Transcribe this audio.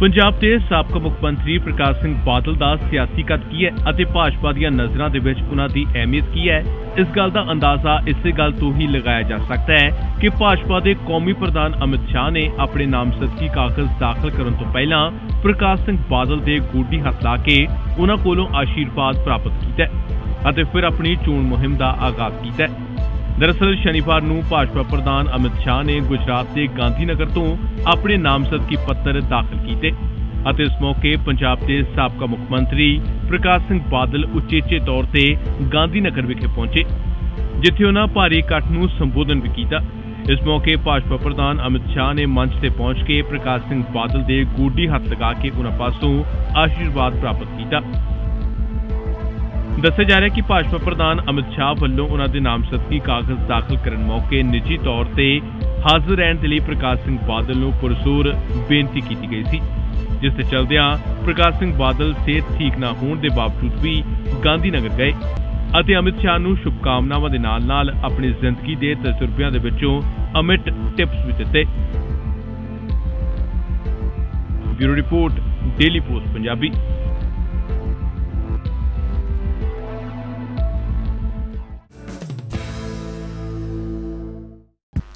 ਪੰਜਾਬ ਦੇ ਸਾਬਕਾ ਮੁੱਖ ਮੰਤਰੀ ਪ੍ਰਕਾਸ਼ ਸਿੰਘ ਬਾਦਲ ਦਾ ਸਿਆਸੀ ਕੱਦ ਕੀ ਹੈ ਅਤੇ ਭਾਜਪਾ ਦੀਆਂ ਨਜ਼ਰਾਂ ਦੇ ਵਿੱਚ ਉਹਨਾਂ ਦੀ ਅਹਿਮੀਅਤ ਕੀ ਹੈ? ਇਸ ਗੱਲ ਦਾ ਅੰਦਾਜ਼ਾ ਇਸੇ ਗੱਲ ਤੋਂ ਹੀ ਲਗਾਇਆ ਜਾ ਸਕਦਾ ਹੈ ਕਿ ਭਾਜਪਾ ਦੇ ਕੌਮੀ ਪ੍ਰਧਾਨ ਅਮਿਤ ਸ਼ਾਹ ਨੇ ਆਪਣੇ ਨਾਮਜ਼ਦਗੀ ਕਾਗਜ਼ ਦਾਖਲ ਕਰਨ ਤੋਂ ਪਹਿਲਾਂ ਪ੍ਰਕਾਸ਼ ਸਿੰਘ ਬਾਦਲ ਦੇ ਗੋਡੀ ਹੱਥ ਲਾ ਕੇ ਉਹਨਾਂ ਕੋਲੋਂ ਆਸ਼ੀਰਵਾਦ ਪ੍ਰਾਪਤ ਕੀਤਾ ਅਤੇ ਫਿਰ ਆਪਣੀ ਚੋਣ ਮੁਹਿੰਮ ਦਾ ਆਗਾਜ਼ ਕੀਤਾ ਦਰਅਸਲ ਸ਼ਨੀਵਾਰ ਨੂੰ ਭਾਜਪਾ ਪ੍ਰਧਾਨ ਅਮਿਤ ਸ਼ਾਹ ਨੇ ਗੁਜਰਾਤ ਦੇ ਗਾਂਧੀਨਗਰ ਤੋਂ ਆਪਣੇ ਨਾਮਜ਼ਦਗੀ ਪੱਤਰ ਦਾਖਲ ਕੀਤੇ ਅਤੇ ਇਸ ਮੌਕੇ ਪੰਜਾਬ ਦੇ ਸਾਬਕਾ ਮੁੱਖ ਮੰਤਰੀ ਪ੍ਰਕਾਸ਼ ਸਿੰਘ ਬਾਦਲ ਉਚੇਚੇ ਤੌਰ ਤੇ ਗਾਂਧੀਨਗਰ ਵਿਖੇ ਪਹੁੰਚੇ, ਜਿੱਥੇ ਉਹਨਾਂ ਭਾਰੀ ਇਕੱਠ ਨੂੰ ਸੰਬੋਧਨ ਵੀ ਕੀਤਾ। ਇਸ ਮੌਕੇ ਭਾਜਪਾ ਪ੍ਰਧਾਨ ਅਮਿਤ ਸ਼ਾਹ ਨੇ ਮੰਚ ਤੇ ਪਹੁੰਚ ਕੇ ਪ੍ਰਕਾਸ਼ ਸਿੰਘ ਬਾਦਲ ਦੇ ਗੋਡੀ ਹੱਥ ਲਗਾ ਕੇ ਉਹਨਾਂ ਪਾਸੋਂ ਆਸ਼ੀਰਵਾਦ ਪ੍ਰਾਪਤ ਕੀਤਾ। ਦੱਸਿਆ ਜਾ ਰਿਹਾ ਕਿ ਭਾਜਪਾ ਪ੍ਰਧਾਨ ਅਮਿਤ ਸ਼ਾਹ ਵੱਲੋਂ ਉਹਨਾਂ ਦੇ ਨਾਮਜ਼ਦਗੀ ਕਾਗਜ਼ ਦਾਖਲ ਕਰਨ ਮੌਕੇ ਨਿੱਜੀ ਤੌਰ ਤੇ ਹਾਜ਼ਰ ਰਹਿਣ ਦੇ ਲਈ ਪ੍ਰਕਾਸ਼ ਸਿੰਘ ਬਾਦਲ ਨੂੰ ਪੁਰਸੂਰ ਬੇਨਤੀ ਕੀਤੀ ਗਈ ਸੀ, ਜਿਸ ਦੇ ਚਲਦਿਆਂ ਪ੍ਰਕਾਸ਼ ਸਿੰਘ ਬਾਦਲ ਸਿਹਤ ਠੀਕ ਨਾ ਹੋਣ ਦੇ ਬਾਵਜੂਦ ਵੀ ਗਾਂਧੀ ਨਗਰ ਗਏ ਅਤੇ ਅਮਿਤ ਸ਼ਾਹ ਨੂੰ ਸ਼ੁਭਕਾਮਨਾਵਾਂ ਦੇ ਨਾਲ-ਨਾਲ ਆਪਣੀ ਜ਼ਿੰਦਗੀ ਦੇ ਤਜਰਬਿਆਂ ਦੇ ਵਿੱਚੋਂ ਅਮਿਟ ਟਿਪਸ ਵੀ ਦਿੱਤੇ। Bureau report, Daily Post, Punjabi.